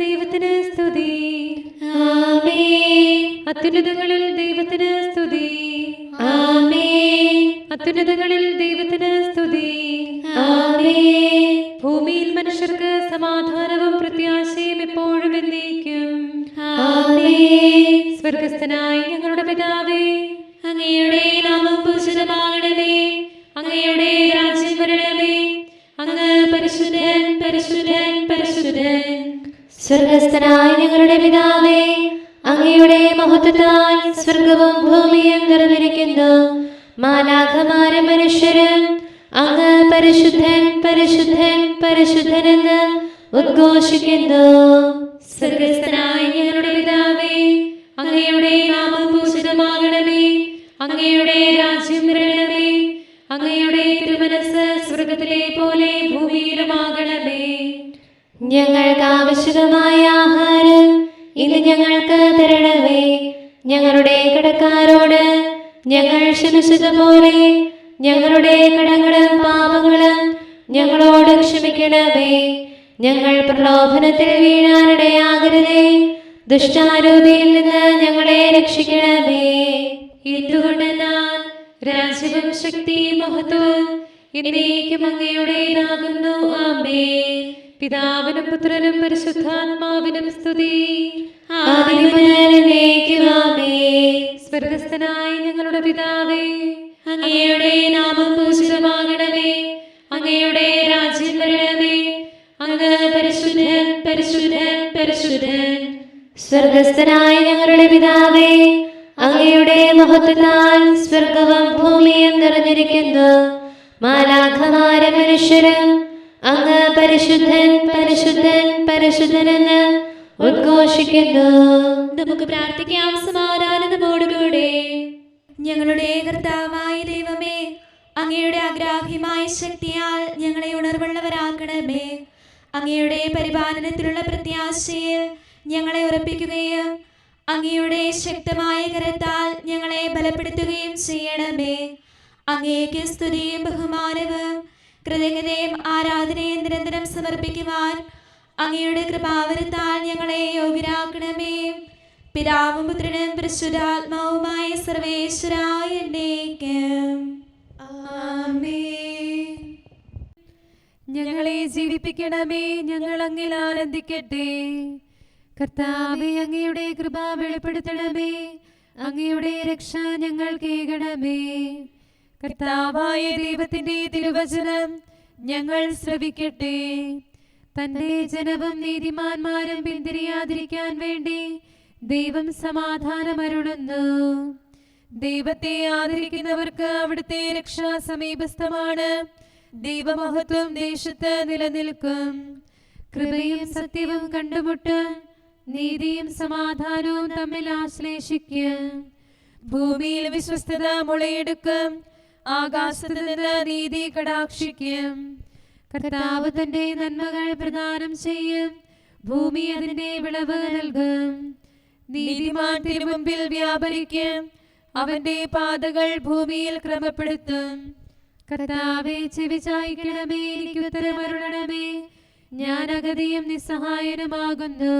ദൈവത്തിന് സ്തുതി. അത്യുന്നതങ്ങളിൽ ദൈവത്തിന് സ്തുതി. അത്യുന്നതങ്ങളിൽ ദൈവത്തിന് സ്തുതി. ഭൂമിയിൽ മനുഷ്യർക്ക് സമാധാനവും പ്രത്യാശയും എപ്പോഴും എന്നേക്കും. സ്വർഗസ്ഥനായ സ്വർഗസ്ഥനായ ഞങ്ങളുടെ പിതാവേ അങ്ങയുടെ മഹത്വത്താൽ സ്വർഗവും ഭൂമിയും നിറഞ്ഞിരിക്കുന്നു. മാലാഖമാരെ മനുഷ്യരും അങ്ങ് പരിശുദ്ധൻ പരിശുദ്ധൻ പരിശുദ്ധനെന്ന് ഉദ്ഘോഷിക്കുന്നു. സ്വർഗസ്ഥനായ ഞങ്ങളുടെ പിതാവേ അങ്ങയുടെ നാമം പൂഷിതമാകണമേ അങ്ങയുടെ രാജ്യം വരണമേ അങ്ങയുടെ തിരുമനസ് സ്വർഗത്തിലെ പോലെ ഞങ്ങൾക്ക് ആവശ്യമായ ആഹാരം ഇത് ഞങ്ങൾക്ക് തരണമേ. ഞങ്ങളുടെ കടക്കാരോട് ഞങ്ങൾ ക്ഷമിച്ചതുപോലെ ഞങ്ങളുടെ കടങ്ങളും പാപങ്ങളും ഞങ്ങളോട് ക്ഷമിക്കണമേ. ഞങ്ങൾ പ്രലോഭനത്തിൽ വീഴാനിടയാകരുതേ ദുഷ്ടാരൂപിയിൽ നിന്ന് ഞങ്ങളെ രക്ഷിക്കണമേ. എന്തുകൊണ്ടെന്നാൽ രാജ്യവും ശക്തി മഹത്വം എന്നേക്കും അങ്ങയുടേതാകുന്നു. ആമേ പിതാവിനും പുത്രനും പരിശുദ്ധാത്മാവിനും സ്തുതി. സ്വർഗസ്ഥനായി ഞങ്ങളുടെ പിതാവേ അങ്ങയുടെ നാമം പൂജിതമാകണമേ. അങ്ങയുടെ രാജ്യം വരണമേ. അങ്ങ് പരിശുദ്ധൻ പരിശുദ്ധൻ പരിശുദ്ധൻ. സ്വർഗസ്ഥനായ ഞങ്ങളുടെ പിതാവേ അങ്ങയുടെ മഹത്വത്താൽ സ്വർഗവും ഭൂമിയും നിറഞ്ഞിരിക്കുന്നു. മാലാഖമാര മനുഷ്യരും അങ്ങ് പരിശുദ്ധൻ പരിശുദ്ധൻ പരിശുദ്ധനെന്ന് ഉദ്ഘോഷിക്കുന്നു. നമുക്ക് പ്രാർത്ഥിക്കാം. സമാധാനതോടുകൂടെ ഞങ്ങളുടെ കർത്താവായ ദൈവമേ അങ്ങയുടെ അഗ്രാഹ്യമായ ശക്തിയാൽ ഞങ്ങളെ ഉണർവുള്ളവരാക്കണമേ. അങ്ങയുടെ പരിപാലനത്തിലുള്ള പ്രത്യാശയിൽ ഞങ്ങളെ ഉറപ്പിക്കുകയും അങ്ങയുടെ ശക്തമായ കരത്താൽ ഞങ്ങളെ ബലപ്പെടുത്തുകയും ചെയ്യണമേ. അങ്ങേക്ക് സ്തുതിയും ബഹുമാനവും കൃതജ്ഞതയും ആരാധനയും നിരന്തരം സമർപ്പിക്കുവാൻ അങ്ങയുടെ കൃപാവരത്താൽ ഞങ്ങളെ യോഗ്യരാക്കണമേ. പിതാവും പുത്രനും പരിശുദ്ധാത്മാവുമായ സർവേശ്വരായ ഞങ്ങളെ ജീവിപ്പിക്കണമേ ഞങ്ങൾ അങ്ങിൽ ആനന്ദിക്കട്ടെ. കർത്താവെ അങ്ങയുടെ കൃപ വെളിപ്പെടുത്തണമേ അങ്ങയുടെ രക്ഷ ഞങ്ങൾ കേൾക്കണമേ കർത്താവായ ദൈവത്തിന്റെ തിരുവചനം ഞങ്ങൾ ശ്രവിക്കട്ടെ. തന്റെ ജനവും നീതിമാന്മാരും പിന്തിരിയാതിരിക്കാൻ വേണ്ടി ദൈവം സമാധാനമരുളുന്നു. ദൈവത്തെ ആദരിക്കുന്നവർക്ക് അവിടുത്തെ രക്ഷ സമീപസ്ഥമാണ് ദൈവമഹത്വം ദേശത്ത് നിലനിൽക്കും. കൃപയും സത്യവും കണ്ടുമുട്ട് നീതിയും സമാധാനവും തമ്മിൽ ആശ്ലേഷിക്കും. ഭൂമിയിൽ വിശ്വസ്തത മുളയെടുക്കും. ആകാശത്ത് നിന്ന് നീതി കടാക്ഷിക്കും. കർത്താവ് തന്റെ നന്മകൾ പ്രദാനം ചെയ്യും. ഭൂമി അതിന്റെ വിളവ് നൽകും. നീതിമാൻ തിരുമുമ്പിൽ വ്യാപരിക്കും. അവന്റെ പാതകൾ ഭൂമിയിൽ ക്രമപ്പെടുത്തും. കർത്താവെ ചെവി ചായ്ക്കണമേ എനിക്ക് ഉത്തരമരുളണമേ ഞാൻ അഗതിയും നിസ്സഹായനുമാകുന്നു.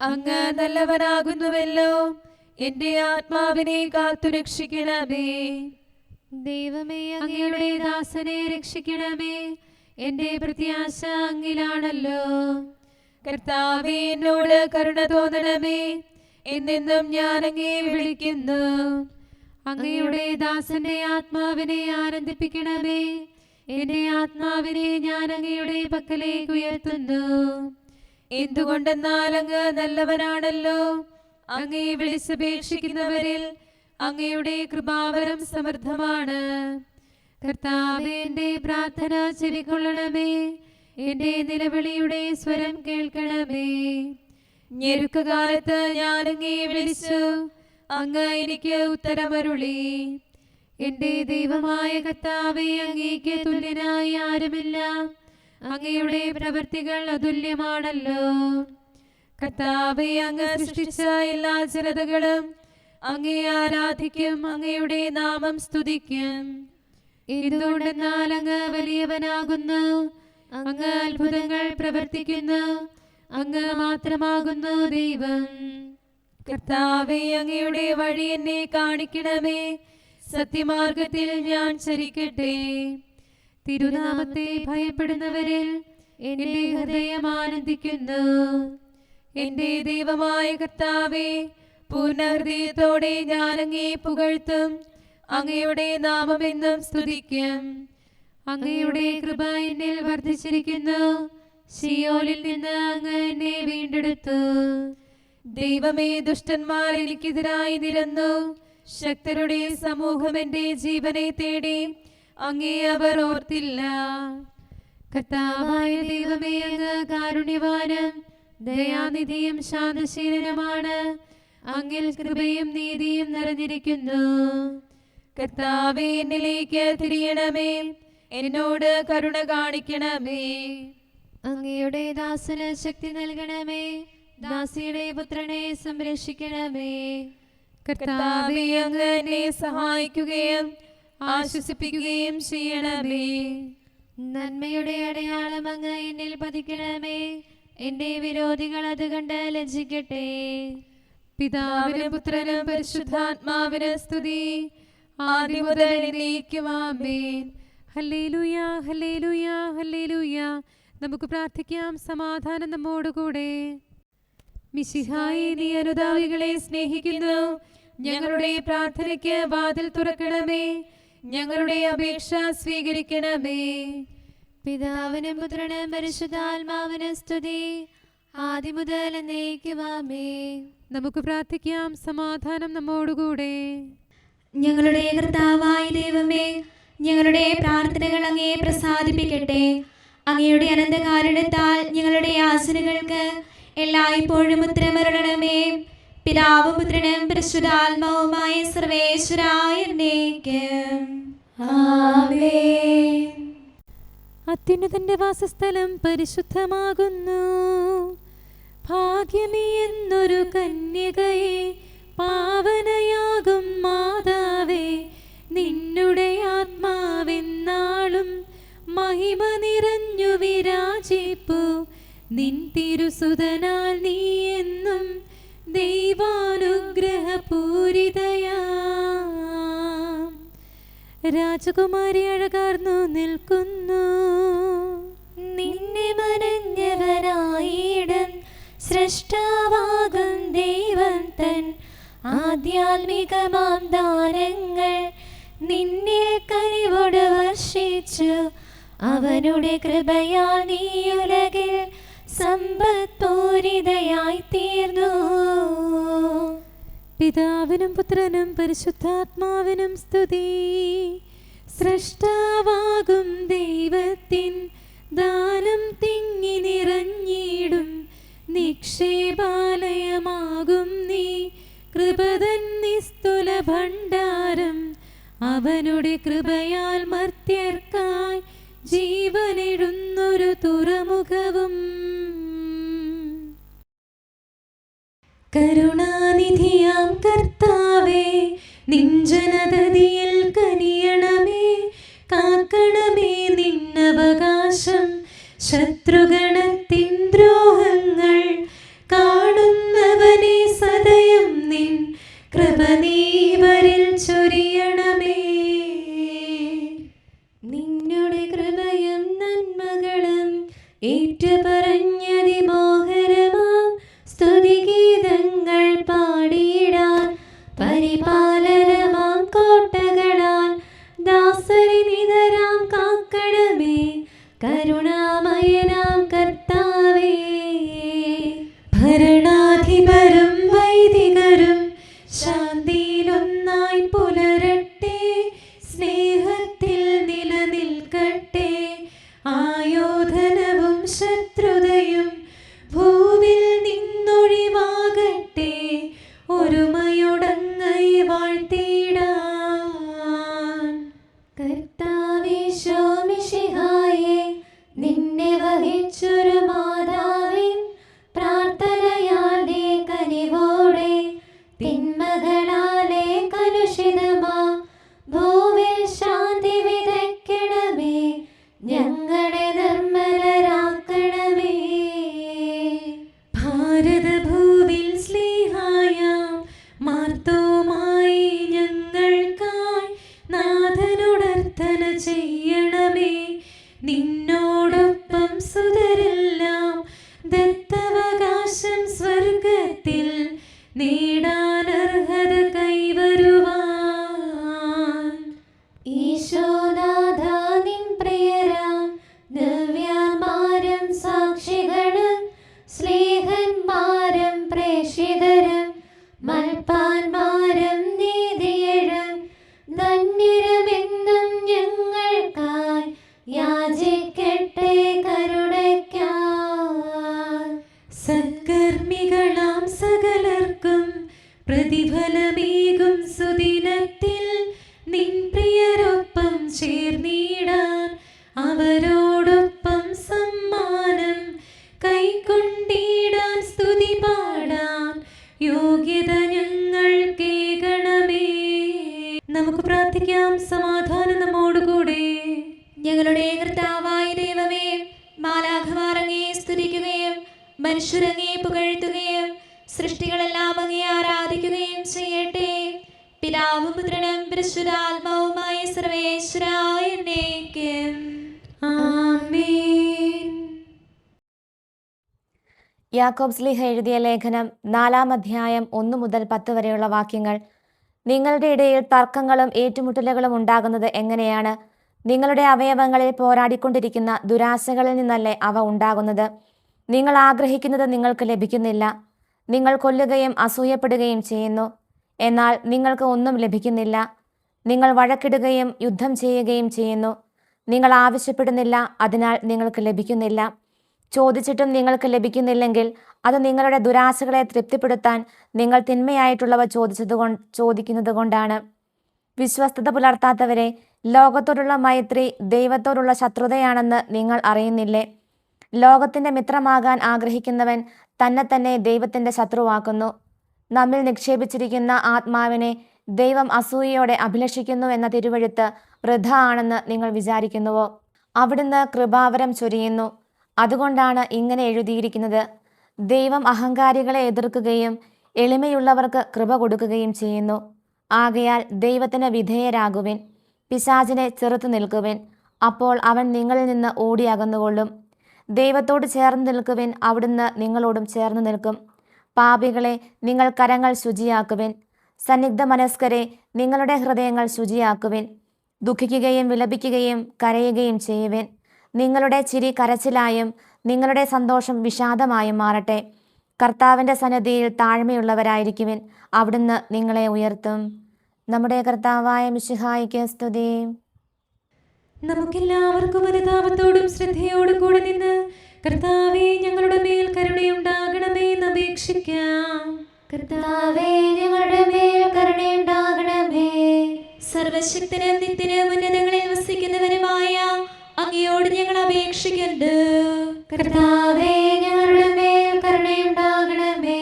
അങ്ങ് നല്ലവനാകുന്നുവല്ലോ. എന്റെ ആത്മാവിനെ കാത്തു രക്ഷിക്കണമേ ദൈവമേ അങ്ങയുടെ ദാസനെ രക്ഷിക്കണമേ. എന്റെ പ്രത്യാശ അങ്ങിലാണല്ലോ. കർത്താവേ എന്നോട് കരുണ തോന്നണമേ. എന്നെന്നും ഞാൻ അങ്ങേ വിളിക്കുന്നു. അങ്ങയുടെ ദാസന്റെ ആത്മാവിനെ ആനന്ദിപ്പിക്കണമേ. എന്റെ ആത്മാവിനെ ഞാൻ അങ്ങയുടെ പക്കലേക്ക് ഉയർത്തുന്നു. എന്തുകൊണ്ടെന്നാൽ അങ്ങ് നല്ലവനാണല്ലോ. അങ്ങേ വിളിച്ചപേക്ഷിക്കുന്നവരിൽ അങ്ങയുടെ കൃപാവരം സമൃദ്ധമാണ്. കർത്താവേ പ്രാർത്ഥന ചെവിക്കൊള്ളണമേ. എന്റെ നിലവിളിയുടെ സ്വരം കേൾക്കണമേ. ഞെരുക്കുകാലത്ത് ഞാൻ അങ്ങേ വിളിച്ചു. അങ്ങ് എനിക്ക് ഉത്തരമരുളി. എന്റെ ദൈവമായ കർത്താവെ അങ്ങേക്ക് തുല്യനായി ആരുമില്ല. അങ്ങയുടെ പ്രവൃത്തികൾ അതുല്യമാണല്ലോ. കർത്താവെ അങ്ങ് സൃഷ്ടിച്ച എല്ലാ ജനതകളും അങ്ങേ ആരാധിക്കും അങ്ങയുടെ നാമം സ്തുതിക്കും. എന്തുകൊണ്ടെന്നാൽ അങ്ങ് വലിയവനാകുന്നു. അങ്ങ് അത്ഭുതങ്ങൾ പ്രവർത്തിക്കുന്നു. അങ്ങ് മാത്രമാകുന്നു ദൈവം. കർത്താവെ അങ്ങയുടെ വഴി എന്നെ കാണിക്കണമേ. സത്യമാർഗത്തിൽ ഞാൻ ചരിക്കട്ടെ. തിരുനാമത്തെ ഭയപ്പെടുന്നവരിൽ എന്റെ ഹൃദയം ആനന്ദിക്കുന്നു. എന്റെ ദൈവമായ കർത്താവെ പൂർണ ഹൃദയത്തോടെ ഞാൻ അങ്ങേ പുകഴ്ത്തും. അങ്ങയുടെ നാമമെന്നും സ്തുതിക്കും. അങ്ങയുടെ കൃപ എന്നിൽ വർദ്ധിച്ചിരിക്കുന്നു. സിയോലിൽ നിന്ന് അങ്ങ് എന്നെ വീണ്ടെടുത്തു. ദൈവമേ ദുഷ്ടന്മാർ എനിക്കെതിരായി നിരന്നു. ശക്തരുടെ സമൂഹം എന്റെ ജീവനെ തേടി അങ്ങേ അവർ ഓർത്തില്ല. കർത്താവായ ദൈവമേ അങ്ങ് കാരുണ്യവാനും ദയാനിധിയും ശാന്തശീലനുമാണ്. അങ്ങിൽ കൃപയും നീതിയും നിറഞ്ഞിരിക്കുന്നു. കർത്താവേ എന്നിലേക്ക് തിരിയണമേ. എന്നോട് കരുണ കാണിക്കണമേ. അങ്ങയുടെ ദാസന് ശക്തി നൽകണമേ. ദാസിയുടെ പുത്രനെ സംരക്ഷിക്കണമേ. കർത്താവേ അങ്ങനെ എന്നെ സഹായിക്കുകയും ആശ്വസിപ്പിക്കുകയും ചെയ്യണമേ. നന്മയുടെ അടയാളം അങ്ങ് എന്നിൽ പതിക്കണമേ. എന്റെ വിരോധികൾ അത് കണ്ട് ലജ്ജിക്കട്ടെ. പിതാവിനും പുത്രനും പരിശുദ്ധാത്മാവിന് സ്തുതി. ആദ്യം മുതൽ നമുക്ക് പ്രാർത്ഥിക്കാം സമാധാനം നമ്മോടുകൂടെ. മിശിഹായി നീ അനുദാവികളെ സ്നേഹിക്കുന്നു. ഞങ്ങളുടെ പ്രാർത്ഥനയ്ക്ക് വാതിൽ തുറക്കണമേ. ഞങ്ങളുടെ അപേക്ഷ സ്വീകരിക്കണമേ. പിതാവിനും പുത്രനും പരിശുദ്ധാത്മാവിന് സ്തുതി. ആദ്യം മുതൽ നമുക്ക് പ്രാർത്ഥിക്കാം. സമാധാനം നമ്മോടുകൂടെ. ഞങ്ങളുടെ കർത്താവായ ദൈവമേ ഞങ്ങളുടെ പ്രാർത്ഥനകൾ അങ്ങേ പ്രസാദിപ്പിക്കട്ടെ. അങ്ങയുടെ അനന്തകാരണത്താൽ ഞങ്ങളുടെ ആസനകൾക്ക് എല്ലായ്പ്പോഴും ഉത്തരമരണമേ പിതാവ് പുത്രനും പരിശുദ്ധാത്മാവുമായ സർവേശ്വരായ അത്യുന്നതന്റെ വാസസ്ഥലം പരിശുദ്ധമാകുന്നു. ഭാഗ്യമേ എന്നൊരു കന്യകയെ പാവനയാകും മാതാവേ നിന്നുടെ ആത്മാവെന്നാളും മഹിമ നിറഞ്ഞു വിരാജിപ്പു. നിൻ തിരുസുതനാൽ നീ എന്നും ദൈവാനുഗ്രഹപൂരിതയാം. രാജകുമാരി അഴകാർന്നു നിൽക്കുന്നു. നിന്നെ മനഞ്ഞവനായിടം സൃഷ്ടാവാകും ദൈവം തൻ. ആധ്യാത്മികമാം ദാനങ്ങൾ നിന്നിൽ കനിവോട് വർഷിച്ചു. അവനുടെ കൃപയാൽ നീ സമ്പത് പൂരിതയായി തീർന്നു. പിതാവിനും പുത്രനും പരിശുദ്ധാത്മാവിനും സ്തുതി. സൃഷ്ടാവാകും ദൈവത്തിൻ ദാനം തിങ്ങി നിറഞ്ഞിടും. നിക്ഷേപാലയമാകും നീ. കൃപതൻ നിസ്തുല ഭണ്ഡാരം. അവനുടെ കൃപയാൽ മർത്യർക്കായി ജീവനെഴുന്നൊരു തുറമുഖവും. കരുണാനിധിയാം കർത്താവേ നിഞ്ജനതതിയിൽ കനിയണമേ. കാക്കണമേ നിന്നവകാശം. ശത്രുഗണത്തിൻ മനുഷ്യരങ്ങയെ പുകഴ്ത്തുകയും സൃഷ്ടികളെല്ലാം അങ്ങേ ആരാധിക്കുകയും ചെയ്യട്ടെ. പിതാവും പുത്രനും പരിശുദ്ധാത്മാവുമായ സർവേശ്വരായ യാക്കോബ് സ്ലിഹ എഴുതിയ ലേഖനം നാലാം അധ്യായം ഒന്നു മുതൽ പത്ത് വരെയുള്ള വാക്യങ്ങൾ. നിങ്ങളുടെ ഇടയിൽ തർക്കങ്ങളും ഏറ്റുമുട്ടലുകളും ഉണ്ടാകുന്നത് എങ്ങനെയാണ്? നിങ്ങളുടെ അവയവങ്ങളിൽ പോരാടിക്കൊണ്ടിരിക്കുന്ന ദുരാശകളിൽ നിന്നല്ലേ അവ ഉണ്ടാകുന്നത്? നിങ്ങൾ ആഗ്രഹിക്കുന്നത് നിങ്ങൾക്ക് ലഭിക്കുന്നില്ല. നിങ്ങൾ കൊല്ലുകയും അസൂയപ്പെടുകയും ചെയ്യുന്നു. എന്നാൽ നിങ്ങൾക്ക് ഒന്നും ലഭിക്കുന്നില്ല. നിങ്ങൾ വഴക്കിടുകയും യുദ്ധം ചെയ്യുകയും ചെയ്യുന്നു. നിങ്ങൾ ആവശ്യപ്പെടുന്നില്ല അതിനാൽ നിങ്ങൾക്ക് ലഭിക്കുന്നില്ല. ചോദിച്ചിട്ടും നിങ്ങൾക്ക് ലഭിക്കുന്നില്ലെങ്കിൽ അത് നിങ്ങളുടെ ദുരാശകളെ തൃപ്തിപ്പെടുത്താൻ നിങ്ങൾ തിന്മയായിട്ടുള്ളവ ചോദിച്ചത് ചോദിക്കുന്നത് കൊണ്ടാണ് വിശ്വസ്തത പുലർത്താത്തവരെ ലോകത്തോടുള്ള മൈത്രി ദൈവത്തോടുള്ള ശത്രുതയാണെന്ന് നിങ്ങൾ അറിയുന്നില്ലേ? ലോകത്തിന്റെ മിത്രമാകാൻ ആഗ്രഹിക്കുന്നവൻ തന്നെ തന്നെ ദൈവത്തിന്റെ ശത്രുവാക്കുന്നു. നമ്മിൽ നിക്ഷേപിച്ചിരിക്കുന്ന ആത്മാവിനെ ദൈവം അസൂയയോടെ അഭിലഷിക്കുന്നു എന്ന തിരുവഴുത്ത് വൃഥ ആണെന്ന് നിങ്ങൾ വിചാരിക്കുന്നുവോ? അവിടുന്ന് കൃപാവരം ചൊരിയുന്നു. അതുകൊണ്ടാണ് ഇങ്ങനെ എഴുതിയിരിക്കുന്നത്. ദൈവം അഹങ്കാരികളെ എതിർക്കുകയും എളിമയുള്ളവർക്ക് കൃപ കൊടുക്കുകയും ചെയ്യുന്നു. ആകയാൽ ദൈവത്തിന് വിധേയരാകുവിൻ. പിശാചിനെ ചെറുത്തു നിൽക്കുവിൻ. അപ്പോൾ അവൻ നിങ്ങളിൽ നിന്ന് ഓടി അകന്നുകൊള്ളും. ദൈവത്തോട് ചേർന്ന് നിൽക്കുവിൻ അവിടുന്ന് നിങ്ങളോടും ചേർന്ന് നിൽക്കും. പാപികളെ നിങ്ങൾ കരങ്ങൾ ശുചിയാക്കുവിൻ. സന്നിഗ്ധ മനസ്കരെ നിങ്ങളുടെ ഹൃദയങ്ങൾ ശുചിയാക്കുവിൻ. ദുഃഖിക്കുകയും വിലപിക്കുകയും കരയുകയും ചെയ്യുവിൻ. നിങ്ങളുടെ ചിരി കരച്ചിലായും നിങ്ങളുടെ സന്തോഷം വിഷാദമായും മാറട്ടെ. കർത്താവിന്റെ സന്നദ്ധിയിൽ താഴ്മയുള്ളവരായിരിക്കുവിൻ. അവിടുന്ന് നിങ്ങളെ ഉയർത്തും. നമ്മുടെ കർത്താവായ മിശിഹായിക്ക് സ്തുതി. നമുക്കെല്ലാവർക്കും അനുതാപത്തോടും ശ്രദ്ധയോടും കൂടെ നിന്ന് കർത്താവെ ഞങ്ങളുടെ മേൽ കരുണയുണ്ടാകണമേ എന്ന് അപേക്ഷിക്കാം. കർത്താവേ ഞങ്ങളുടെ മേൽ കരുണയുണ്ടാകണമേ. സർവശക്തനും നിത്യനും ഉന്നതങ്ങളിൽ വസിക്കുന്നവനുമായ അങ്ങയോട് ഞങ്ങൾ അപേക്ഷിക്കുന്നു കർത്താവേ ഞങ്ങളുടെ മേൽ കരുണയുണ്ടാകണമേ.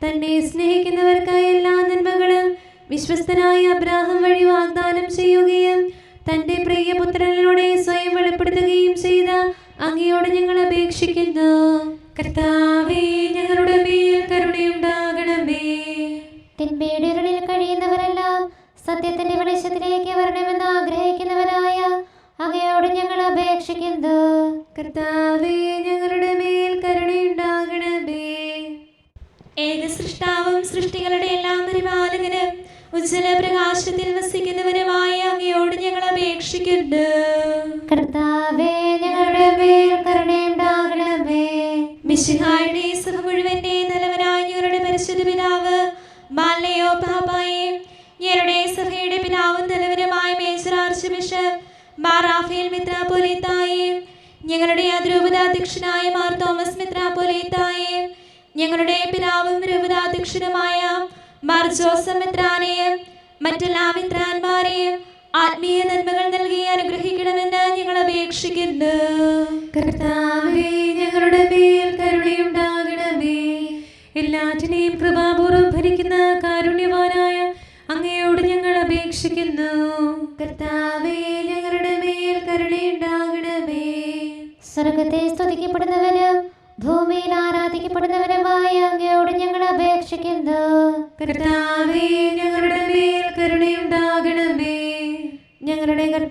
തന്നെ സ്നേഹിക്കുന്നവർക്കായി എല്ലാ നന്മകളും വിശ്വസ്തനായ അബ്രാഹം വഴി വാഗ്ദാനം ചെയ്യുകയും തന്റെ പ്രിയപുത്രനിലൂടെ സ്വയം വെളിപ്പെടുത്തുകയും ചെയ്ത അങ്ങയോട് ഞങ്ങൾ അപേക്ഷിക്കുന്നു. കർത്താവേ ഞങ്ങളുടെ മേൽ കരുണയുണ്ടാകണമേ. തിന്മയുടെ ഇരുളിൽ കഴിയുന്നവരെല്ലാം സത്യത്തിന്റെ വെളിച്ചത്തിലേക്ക് വരണമെന്ന് ആഗ്രഹിക്കുന്നവരായ അങ്ങയോട് ഞങ്ങൾ അപേക്ഷിക്കുന്നു. കർത്താവേ ഞങ്ങളുടെ മേൽ കരുണയുണ്ടാകണമേ. ഏക സൃഷ്ടാവും സൃഷ്ടികളുടെ എല്ലാം പരിപാലകനും ഉജ്ജ്വല പ്രകാശത്തിൽ ഞങ്ങൾ അപേക്ഷിക്കുന്നു കർത്താവേ ഞങ്ങളുടെ മേൽ കരുണയുണ്ടാകണമേ. മിശിഹായുടെ സഭ മുഴുവന്റെ നല്ലവനായ ഞങ്ങളുടെ പരിശുദ്ധ പിതാവ് മാലയോ പാപ്പായെ ഞങ്ങളുടെ സഭയുടെ പിതാവും നല്ലവനുമായ major archbishop Mar Raphael മിത്രാപോലീത്തായെ ഞങ്ങളുടെ അതിരൂപതാധ്യക്ഷനായ മാർ തോമസ് മിത്രാപോലീത്തായെ ഞങ്ങളുടെ പിതാവും രൂപതാധ്യക്ഷനുമായ മാർ ജോസഫ് മിത്രാനെയും മറ്റെല്ലാ മിത്രാന്മാരെയും ആത്മീയ നന്മകൾ നൽകി അനുഗ്രഹിക്കണമെന്ന് ഞങ്ങൾ അപേക്ഷിക്കുന്നു. കർത്താവേ ഞങ്ങളുടെ മേൽ കരുണയുണ്ടാകണമേ. എല്ലാറ്റിനെയും കൃപാപൂർവം ഭരിക്കുന്ന കാരുണ്യവാനായ അങ്ങയോട് ഞങ്ങൾ അപേക്ഷിക്കുന്നു. കർത്താവേ ഞങ്ങളുടെ മേൽ കരുണയുണ്ടാകണമേ. സ്വർഗത്തെ സ്തുതിക്കപ്പെടുന്നവനും ഭൂമിയിൽ ആരാധിക്കപ്പെടുന്നവനുമായ അങ്ങയോട് ഞങ്ങൾ അപേക്ഷിക്കുന്നു. കർത്താവേ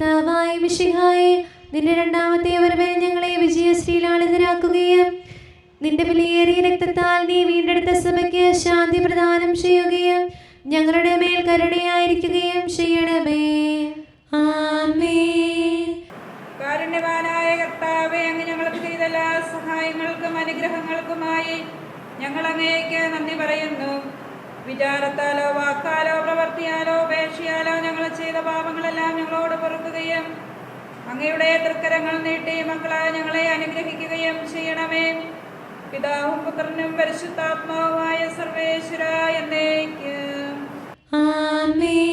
കർത്താവായ മിഷിഹായെ നിന്റെ രണ്ടാമത്തെ വരവെ ഞങ്ങളെ വിജയശ്രീലാളിതരാക്കുകയും നിന്റെ വിലയേറിയ രക്തത്താൽ നീ വീണ്ടെടുത്ത സഭയ്ക്ക് ശാന്തി പ്രദാനം ചെയ്യുകയും ഞങ്ങളുടെ മേൽ കരുണയായിരിക്കുകയും ചെയ്യണമേ. ആമേൻ. കാരുണ്യവാനായ കർത്താവെ അങ്ങ് ഞങ്ങൾക്ക് ചെയ്ത എല്ലാ സഹായങ്ങൾക്കും അനുഗ്രഹങ്ങൾക്കുമായി ഞങ്ങൾ അങ്ങേക്ക് നന്ദി പറയുന്നു. വിചാരത്താലോ വാക്കാലോ പ്രവർത്തിയാലോ ഉപേക്ഷയാലോ ഞങ്ങൾ ചെയ്ത പാപങ്ങളെല്ലാം ഞങ്ങളോട് പൊറുക്കുകയും അങ്ങയുടെ തൃക്കരങ്ങൾ നീട്ടി മക്കളായ ഞങ്ങളെ അനുഗ്രഹിക്കുകയും ചെയ്യണമേ. പിതാവും പുത്രനും പരിശുദ്ധാത്മാവുമായ സർവേശ്വര എന്നേക്ക്. ആമേൻ.